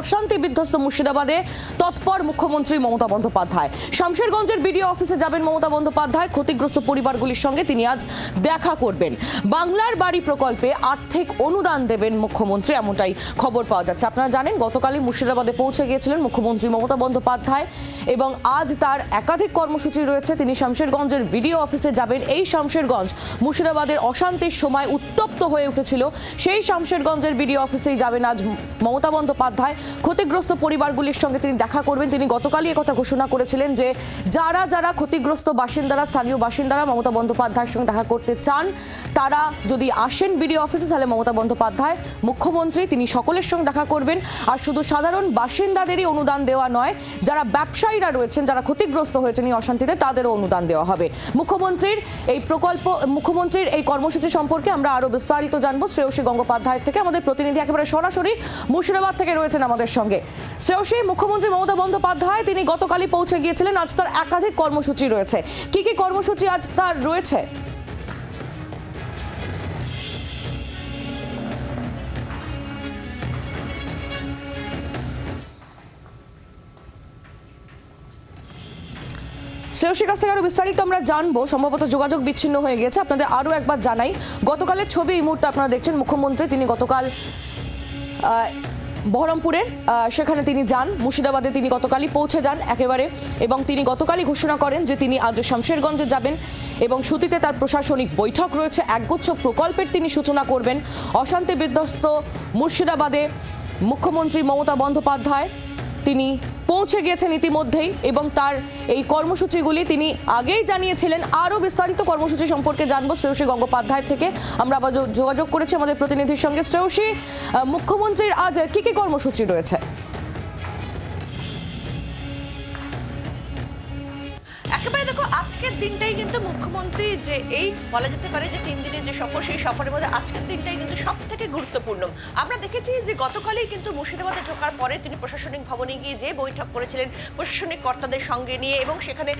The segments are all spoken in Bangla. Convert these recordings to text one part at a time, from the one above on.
অশান্তি বিধ্বস্ত মুর্শিদাবাদে তৎপর মুখ্যমন্ত্রী মমতা বন্দ্যোপাধ্যায়। শামশেরগঞ্জের বিডিও অফিসে যাবেন মমতা বন্দ্যোপাধ্যায়। ক্ষতিগ্রস্ত পরিবারগুলির সঙ্গে তিনি আজ দেখা করবেন। বাংলার বাড়ি প্রকল্পে আর্থিক অনুদান দেবেন মুখ্যমন্ত্রী, এমনটাই খবর পাওয়া যাচ্ছে। আপনারা জানেন, গতকালই মুর্শিদাবাদে পৌঁছে গিয়েছিলেন মুখ্যমন্ত্রী মমতা বন্দ্যোপাধ্যায় এবং আজ তার একাধিক কর্মসূচি রয়েছে। তিনি শামশেরগঞ্জের ভিডিও অফিসে যাবেন। এই শামশেরগঞ্জ মুর্শিদাবাদের অশান্তির সময় উত্তপ্ত হয়ে উঠেছিল। সেই শামশেরগঞ্জের ভিডিও অফিসেই যাবেন আজ মমতা বন্দ্যোপাধ্যায়। ক্ষতিগ্রস্ত পরিবারগুলির সঙ্গে তিনি দেখা করবেন। তিনি গতকালই কথা ঘোষণা করেছিলেন যে যারা যারা ক্ষতিগ্রস্ত বাসিন্দারা, স্থানীয় বাসিন্দারা মমতা বন্দ্যোপাধ্যায়ের সঙ্গে দেখা করতে চান, তারা যদি আসেন বিডিও অফিসে, তাহলে মমতা বন্দ্যোপাধ্যায় মুখ্যমন্ত্রী, তিনি সকলের সঙ্গে দেখা করবেন। আর শুধু সাধারণ বাসিন্দাদেরই অনুদান দেওয়া নয়, যারা ব্যবসায়ীরা রয়েছেন, যারা ক্ষতিগ্রস্ত হয়েছেন এই অশান্তিতে, তাদেরও অনুদান দেওয়া হবে। মুখ্যমন্ত্রীর এই প্রকল্প, মুখ্যমন্ত্রীর এই কর্মসূচি সম্পর্কে আমরা আরও বিস্তারিত জানব। শ্রেয়সী গঙ্গোপাধ্যায় থেকে আমাদের প্রতিনিধি একেবারে সরাসরি মুর্শিদাবাদ থেকে রয়েছেন আমাদের সঙ্গে। শ্রেয়সী, মুখ্যমন্ত্রী মমতা বন্দ্যোপাধ্যায়, তিনি গতকালই পৌঁছে গিয়েছিলেন। আজ তার একাধিক কর্মসূচি রয়েছে। কি কি কর্মসূচি আজ তার রয়েছে? শ্রেয়সীর কাছ থেকে আরও বিস্তারিত আমরা জানব। সম্ভবত যোগাযোগ বিচ্ছিন্ন হয়ে গেছে আপনাদের আরও একবার জানাই। গতকালের ছবি এই মুহূর্তে আপনারা দেখছেন। মুখ্যমন্ত্রী, তিনি গতকাল বহরমপুরের সেখানে তিনি যান। মুর্শিদাবাদে তিনি গতকালই পৌঁছে যান একেবারে এবং তিনি গতকালই ঘোষণা করেন যে তিনি আজ শামশেরগঞ্জে যাবেন এবং সুতিতে তার প্রশাসনিক বৈঠক রয়েছে। একগুচ্ছ প্রকল্পের তিনি সূচনা করবেন। অশান্তি বিধ্বস্ত মুর্শিদাবাদে মুখ্যমন্ত্রী মমতা বন্দ্যোপাধ্যায় তিনি পৌঁছে গিয়েছেন ইতিমধ্যেই এবং তার এই কর্মসূচিগুলি তিনি আগেই জানিয়েছিলেন। আরও বিস্তারিত কর্মসূচি সম্পর্কে জানব শ্রেয়সী গঙ্গোপাধ্যায় থেকে। আমরা আবার যোগাযোগ করেছি আমাদের প্রতিনিধির সঙ্গে। শ্রেয়সী মুখ্যমন্ত্রীর আজ কী কী কর্মসূচি রয়েছে? একেবারে দেখো, আজকের দিনটাই কিন্তু মুখ্যমন্ত্রী যে এই বলা যেতে পারে যে তিন দিনের যে সফর, সেই সফরের মধ্যে আজকের দিনটাই কিন্তু সব থেকে গুরুত্বপূর্ণ। আমরা দেখেছি যে গতকালই কিন্তু মুর্শিদাবাদে ঢোকার পরে তিনি প্রশাসনিক ভবনে গিয়ে যে বৈঠক করেছিলেন প্রশাসনিক কর্তাদের সঙ্গে নিয়ে এবং সেখানে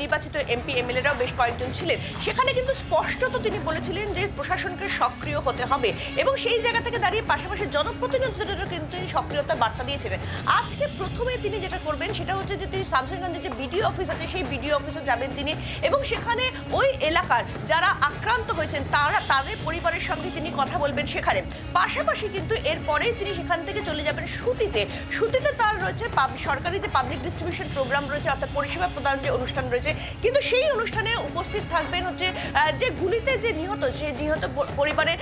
নির্বাচিত এমপি, এমএলএরাও বেশ কয়েকজন ছিলেন। সেখানে কিন্তু স্পষ্টত তিনি বলেছিলেন যে প্রশাসনকে সক্রিয় হতে হবে এবং সেই জায়গা থেকে দাঁড়িয়ে পাশাপাশি জনপ্রতিনিধিদেরও কিন্তু তিনি সক্রিয়তার বার্তা দিয়েছিলেন। আজকে প্রথমে তিনি যেটা করবেন সেটা হচ্ছে যে তিনি শামসেরগঞ্জে যে বিডিও অফিস আছে, সেই বিডিও অফিসে যাবেন তিনি এবং সেখানে ওই এলাকার যারা আক্রান্ত হয়েছেন, তারা তাদের পরিবারের সঙ্গে তিনি কথা বলবেন সেখানে। পাশাপাশি কিন্তু এরপরেই তিনি সেখান থেকে চলে যাবেন সুতিতে। সুতিতে তার রয়েছে পাব- সরকারি যে পাবলিক ডিস্ট্রিবিউশন প্রোগ্রাম রয়েছে, অর্থাৎ পরিষেবা প্রদান যে অনুষ্ঠান রয়েছে। কিন্তু সেই অনুষ্ঠানে উপস্থিত থাকবেন হচ্ছে যে গুলিতে যে নিহত যে নিহত পরিবারের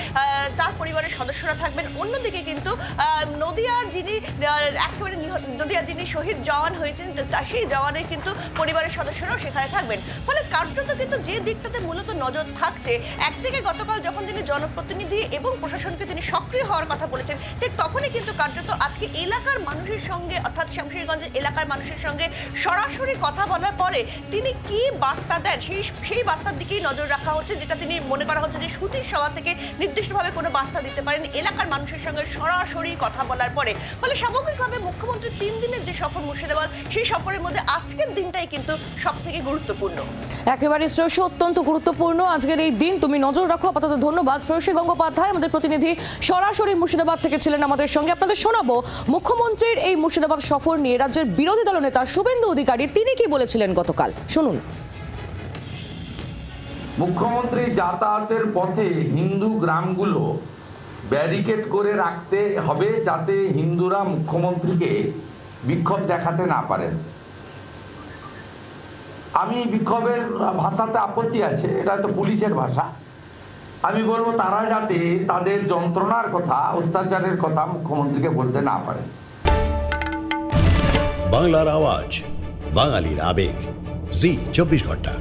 তার পরিবারের সদস্যরা থাকবেন। অন্যদিকে কিন্তু নদিয়ার যিনি একেবারে নদিয়ার যিনি শহীদ জওয়ান হয়েছেন সেই জওয়ানের কিন্তু পরিবারের সদস্যরাও সেখানে থাকবেন। ফলে কার্যত কিন্তু যে দিকটাতে মূলত নজর থাকছে একদিকে গতকাল যখন তিনি জনপ্রতিনিধি এবং প্রশাসনকে তিনি সক্রিয় হওয়ার কথা বলেছেন, ঠিক তখনই কিন্তু কার্যত আজকে এলাকার মানুষের সঙ্গে, অর্থাৎ শামশেরগঞ্জের এলাকার মানুষের সঙ্গে সরাসরি কথা বলার পরে তিনি কি বার্তা দেন? সেই সেই বার্তার দিকেই নজর রাখা হচ্ছে, যেটা তিনি মনে করা হচ্ছে যে সুতির সভা থেকে নির্দিষ্টভাবে কোনো বার্তা দিতে পারেন এলাকার মানুষের সঙ্গে সরাসরি কথা বলার পরে। ফলে সামগ্রিকভাবে মুখ্যমন্ত্রী তিন দিনের যে সফর মুর্শিদাবাদ সেই সফরের মধ্যে আজকের দিনটাই কিন্তু সব থেকে গুরুত্বপূর্ণ। একেবারে শ্রেয়সী অত্যন্ত গুরুত্বপূর্ণ। আজকের এই দিন তুমি নজর রাখো আপাতত ধন্যবাদ। শ্রেয়সী গঙ্গোপাধ্যায় আমাদের প্রতিনিধি সরাসরি মুর্শিদাবাদ থেকে ছিলেন আমাদের সঙ্গে। আপনাদের শোনাবো মুখ্যমন্ত্রীর এই মুর্শিদাবাদ সফর নিয়ে রাজ্যের বিরোধী দলনেতা শুভেন্দু অধিকারী তিনি কি বলেছিলেন গতকাল? শুনুন। মুখ্যমন্ত্রী যাতায়াতের পথে হিন্দু গ্রামগুলো ব্যারিকেড করে রাখতে হবে যাতে হিন্দুরা মুখ্যমন্ত্রীকে বিক্ষোভ দেখাতে না পারেন। আমি বিক্ষোভের ভাষাতে আপত্তি আছে, এটা তো পুলিশের ভাষা। আমি বলব তারা যাতে তাদের যন্ত্রণার কথা, অত্যাচারের কথা মুখ্যমন্ত্রীকে বলতে না পারে। বাংলার আওয়াজ, বাঙালির আবেগ। জি, চব্বিশ ঘণ্টা।